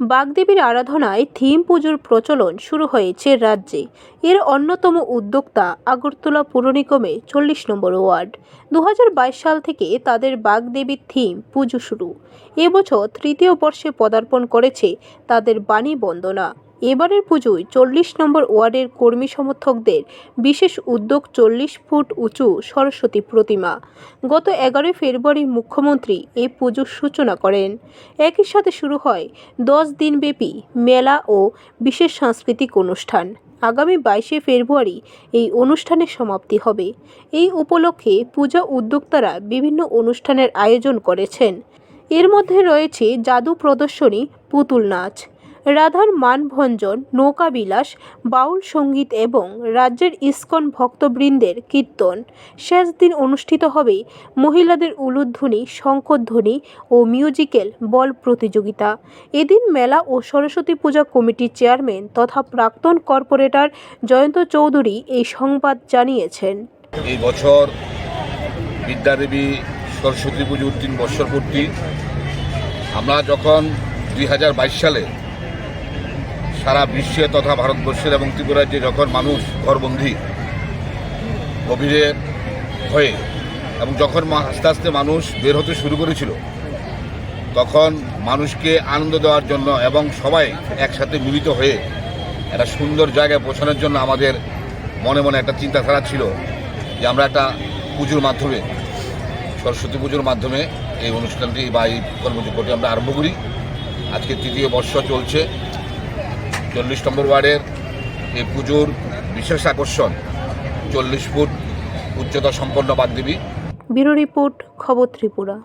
বাগদেবীর আরাধনায় theme পুজোর প্রচলন শুরু হয়েছে রাজ্যে। এর অন্যতম উদ্যোক্তা আগরতলা পুর নিগমে চল্লিশ নম্বর ওয়ার্ড। দু হাজার বাইশ সাল থেকে তাদের বাগদেবীর থিম পুজো শুরু। এবছর তৃতীয় বর্ষে পদার্পণ করেছে তাদের বাণী বন্দনা। এবারের পুজোয় চল্লিশ নম্বর ওয়ার্ডের কর্মী সমর্থকদের বিশেষ উদ্যোগ চল্লিশ ফুট উঁচু সরস্বতী প্রতিমা। গত এগারোই ফেব্রুয়ারি মুখ্যমন্ত্রী এই পুজোর সূচনা করেন। একই সাথে শুরু হয় দশ দিনব্যাপী মেলা ও বিশেষ সাংস্কৃতিক অনুষ্ঠান। আগামী বাইশে ফেব্রুয়ারি এই অনুষ্ঠানের সমাপ্তি হবে। এই উপলক্ষে পূজা উদ্যোক্তারা বিভিন্ন অনুষ্ঠানের আয়োজন করেছেন। এর মধ্যে রয়েছে জাদু প্রদর্শনী, পুতুল নাচ রাধার মানভঞ্জন, নৌকাবিলাস, বাউল সংগীত এবং রাজ্যের ইস্কন ভক্তবৃন্দের কীর্তন শেষ দিন অনুষ্ঠিত হবে মহিলাদের উলুধ্বনি শঙ্করধ্বনি ও মিউজিক্যাল বল প্রতিযোগিতা। এদিন মেলা ও সরস্বতী পূজা কমিটির চেয়ারম্যান তথা প্রাক্তন কর্পোরেটর জয়ন্ত চৌধুরী এই সংবাদ জানিয়েছেন। এই বছর বিদ্যাদেবী সরস্বতী পুজোর তিন বৎসর পূর্তি। আমরা যখন দুই হাজার বাইশ সালে সারা বিশ্বে তথা ভারতবর্ষের এবং ত্রিপুরা রাজ্যে যখন মানুষ ঘরবন্দি কোভিডে হয়ে এবং যখন আস্তে আস্তে মানুষ বের হতে শুরু করেছিল, তখন মানুষকে আনন্দ দেওয়ার জন্য এবং সবাই একসাথে মিলিত হয়ে একটা সুন্দর জায়গায় পৌঁছানোর জন্য আমাদের মনে মনে একটা চিন্তাধারা ছিল যে আমরা একটা পুজোর মাধ্যমে, সরস্বতী পুজোর মাধ্যমে এই অনুষ্ঠানটি বা এই কর্মযোগ্যটি আমরা আরম্ভ করি। আজকে তৃতীয় বর্ষ চলছে। চল্লিশ নম্বর ওয়ার্ডের এই পুজোর বিশেষ আকর্ষণ, চল্লিশ ফুট উচ্চতা সম্পন্ন বাগদেবী। ব্যুরো রিপোর্ট, খবর ত্রিপুরা।